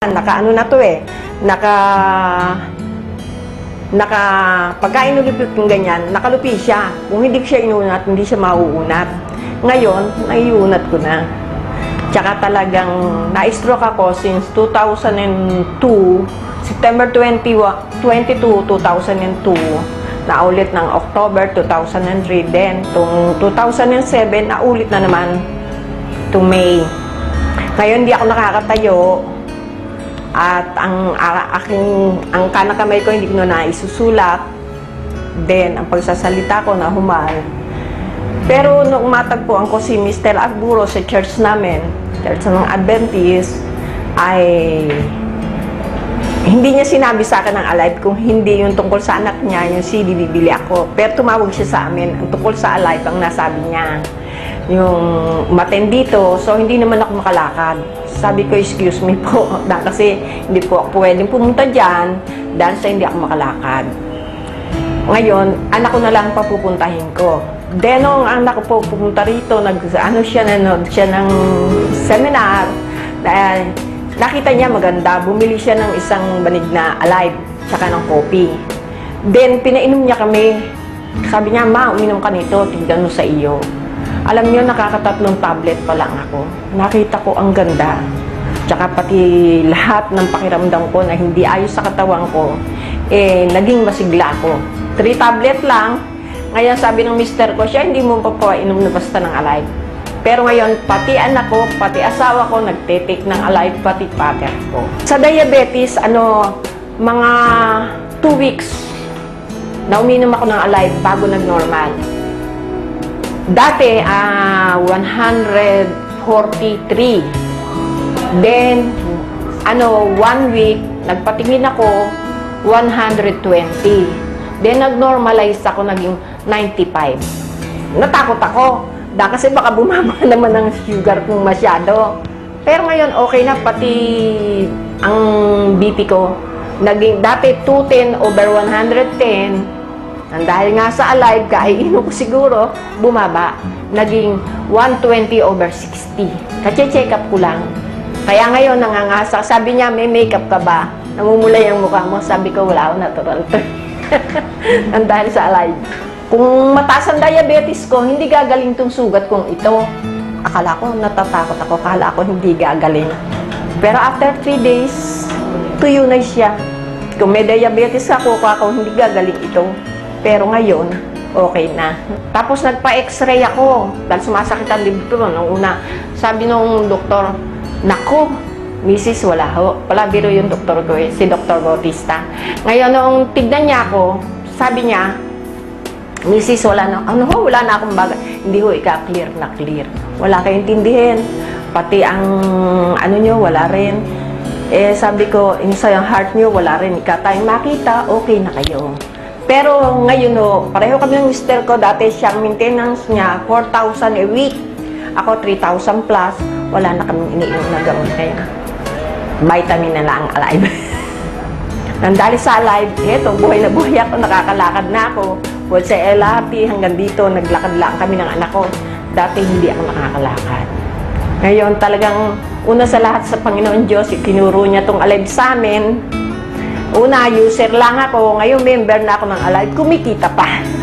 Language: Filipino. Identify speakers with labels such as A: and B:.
A: naka ano na to eh, naka naka pagka inulipit ng ganyan, nakalupi siya. Kung hindi siya inunat, hindi siya mauunat. Ngayon, naiunat ko na. Tsaka talagang na-stroke ako since 2002, September 21, 22, 2002, naulit ng October 2003. Then, tung 2007, naulit na naman to May. Ngayon, hindi ako nakakatayo. At ang a- aking ang kanang kamay ko hindi ko na naisusulat. Then ang pagsasalita ko na humal. Pero nung matagpuan ko si Mr. Agburo sa church namin, church ng Adventist, ay hindi niya sinabi sa akin ng alive kung hindi yung tungkol sa anak niya, yung CD bibili ako. Pero tumawag siya sa amin, ang tungkol sa alive ang nasabi niya. Yung maten dito, so hindi naman ako makalakad. Sabi ko, excuse me po, dahil kasi hindi po ako pwedeng pumunta dyan dahil sa hindi ako makalakad. Ngayon, anak ko na lang papupuntahin ko. Then, nung anak ko po pumunta rito, nag, ano siya, nanood siya ng seminar, dahil nakita niya maganda, bumili siya ng isang banig na alive, tsaka ng kopi. Then, pinainom niya kami. Sabi niya, ma, uminom ka nito, tignan mo sa iyo. Alam niyo, nakakatatlong tablet pa lang ako. Nakita ko ang ganda. Tsaka pati lahat ng pakiramdam ko na hindi ayos sa katawan ko, eh, naging masigla ako. Three tablet lang. Ngayon, sabi ng mister ko, siya hindi mo pa po inom na basta ng alive. Pero ngayon, pati anak ko, pati asawa ko, nagtitake ng alive, pati father ko. Sa diabetes, ano, mga two weeks na uminom ako ng alive bago nag-normal. Dati, ah 143. Then, ano, one week, nagpatingin ako, 120. Then, nag-normalize ako, naging 95. Natakot ako. Da, kasi baka bumaba naman ang sugar kong masyado. Pero ngayon, okay na, pati ang BP ko, naging, dati 210 over 110, ang dahil nga sa alive, kaiinom ko siguro, bumaba. Naging 120 over 60. Kache-check up ko lang. Kaya ngayon, nangangasa. Sabi niya, may makeup ka ba? Namumulay ang mukha mo. Sabi ko, wala ako natural to. dahil sa alive. Kung mataas ang diabetes ko, hindi gagaling tong sugat kong ito. Akala ko, natatakot ako. Akala ko, hindi gagaling. Pero after 3 days, tuyo na siya. Kung may diabetes ako, ako hindi gagaling ito. Pero ngayon, okay na. Tapos nagpa-x-ray ako dahil sumasakit ang libro nung una. Sabi nung doktor, Naku, Mrs. wala ho. Biro yung doktor ko eh, si Dr. Bautista. Ngayon, nung tignan niya ako, sabi niya, Mrs. wala na, ano ho, wala na akong bagay. Hindi ho, ika-clear na clear. Wala kayong intindihin. Pati ang, ano nyo, wala rin. Eh, sabi ko, sa yung heart nyo, wala rin. Ika tayong makita, okay na kayo. Pero ngayon ho, pareho kami ng mister ko. Dati siyang maintenance niya, 4,000 a week. Ako, 3,000 plus. Wala na kaming iniinom na gamot kaya. Vitamin na lang alive. Nandali sa alive, eto, buhay na buhay ako, nakakalakad na ako. Well, sa LRT, hanggang dito, naglakad lang kami ng anak ko. Dati hindi ako nakakalakad. Ngayon, talagang una sa lahat sa Panginoon Diyos, ikinuro niya tong alive sa amin. Una, user lang ako. Ngayon, member na ako ng alive. Kumikita pa.